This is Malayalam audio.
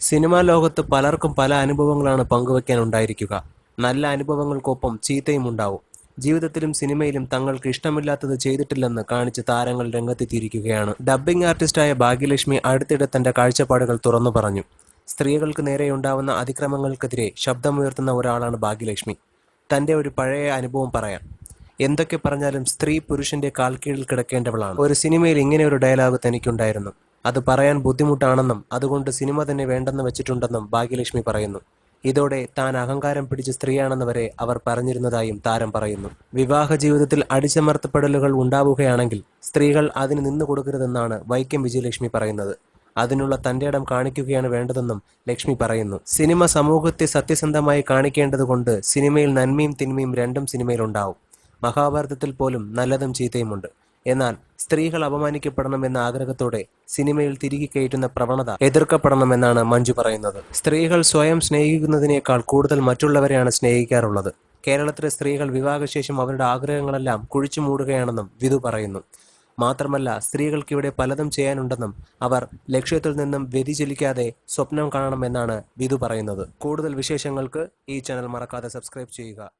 സിനിമാ ലോകത്ത് പലർക്കും പല അനുഭവങ്ങളാണ് പങ്കുവെക്കാൻ ഉണ്ടായിരിക്കുക നല്ല അനുഭവങ്ങൾക്കൊപ്പം ചീത്തയും ഉണ്ടാവും. ജീവിതത്തിലും സിനിമയിലും തങ്ങൾക്ക് ഇഷ്ടമില്ലാത്തത് ചെയ്തിട്ടില്ലെന്ന് കാണിച്ച് താരങ്ങൾ രംഗത്തെത്തിയിരിക്കുകയാണ്. ഡബ്ബിംഗ് ആർട്ടിസ്റ്റായ ഭാഗ്യലക്ഷ്മി അടുത്തിടെ തന്റെ കാഴ്ചപ്പാടുകൾ തുറന്നു പറഞ്ഞു. സ്ത്രീകൾക്ക് നേരെ നേരെയുണ്ടാവുന്ന അതിക്രമങ്ങൾക്കെതിരെ ശബ്ദമുയർത്തുന്ന ഒരാളാണ് ഭാഗ്യലക്ഷ്മി. തന്റെ ഒരു പഴയ അനുഭവം പറയാം. എന്തൊക്കെ പറഞ്ഞാലും സ്ത്രീ പുരുഷന്റെ കാൽക്കീഴിൽ കിടക്കേണ്ടവളാണ്. ഒരു സിനിമയിൽ ഇങ്ങനെ ഒരു ഡയലോഗ് തനിക്കുണ്ടായിരുന്നു. അത് പറയാൻ ബുദ്ധിമുട്ടാണെന്നും അതുകൊണ്ട് സിനിമ തന്നെ വേണ്ടെന്ന് വെച്ചിട്ടുണ്ടെന്നും ഭാഗ്യലക്ഷ്മി പറയുന്നു. ഇതോടെ താൻ അഹങ്കാരം പിടിച്ച സ്ത്രീയാണെന്ന് വരെ അവർ പറഞ്ഞിരുന്നതായും താരം പറയുന്നു. വിവാഹ ജീവിതത്തിൽ അടിച്ചമർത്തപ്പെടലുകൾ ഉണ്ടാവുകയാണെങ്കിൽ സ്ത്രീകൾ അതിന് നിന്നു കൊടുക്കരുതെന്നാണ് വൈക്കം വിജയലക്ഷ്മി പറയുന്നത്. അതിനുള്ള തന്റെ ഇടം കാണിക്കുകയാണ് വേണ്ടതെന്നും ലക്ഷ്മി പറയുന്നു. സിനിമ സമൂഹത്തെ സത്യസന്ധമായി കാണിക്കേണ്ടതുകൊണ്ട് സിനിമയിൽ നന്മയും തിന്മയും രണ്ടും സിനിമയിലുണ്ടാവും. മഹാഭാരതത്തിൽ പോലും നല്ലതും ചീത്തയുമുണ്ട്. എന്നാൽ സ്ത്രീകൾ അപമാനിക്കപ്പെടണമെന്ന ആഗ്രഹത്തോടെ സിനിമയിൽ തിരികെ കയറ്റുന്ന പ്രവണത എതിർക്കപ്പെടണമെന്നാണ് മഞ്ജു പറയുന്നത്. സ്ത്രീകൾ സ്വയം സ്നേഹിക്കുന്നതിനേക്കാൾ കൂടുതൽ മറ്റുള്ളവരെയാണ് സ്നേഹിക്കാറുള്ളത്. കേരളത്തിലെ സ്ത്രീകൾ വിവാഹശേഷം അവരുടെ ആഗ്രഹങ്ങളെല്ലാം കുഴിച്ചു മൂടുകയാണെന്നും വിധു പറയുന്നു. മാത്രമല്ല സ്ത്രീകൾക്ക് ഇവിടെ പലതും ചെയ്യാനുണ്ടെന്നും അവർ ലക്ഷ്യത്തിൽ നിന്നും വ്യതിചലിക്കാതെ സ്വപ്നം കാണണമെന്നാണ് വിധു പറയുന്നത്. കൂടുതൽ വിശേഷങ്ങൾക്ക് ഈ ചാനൽ മറക്കാതെ സബ്സ്ക്രൈബ് ചെയ്യുക.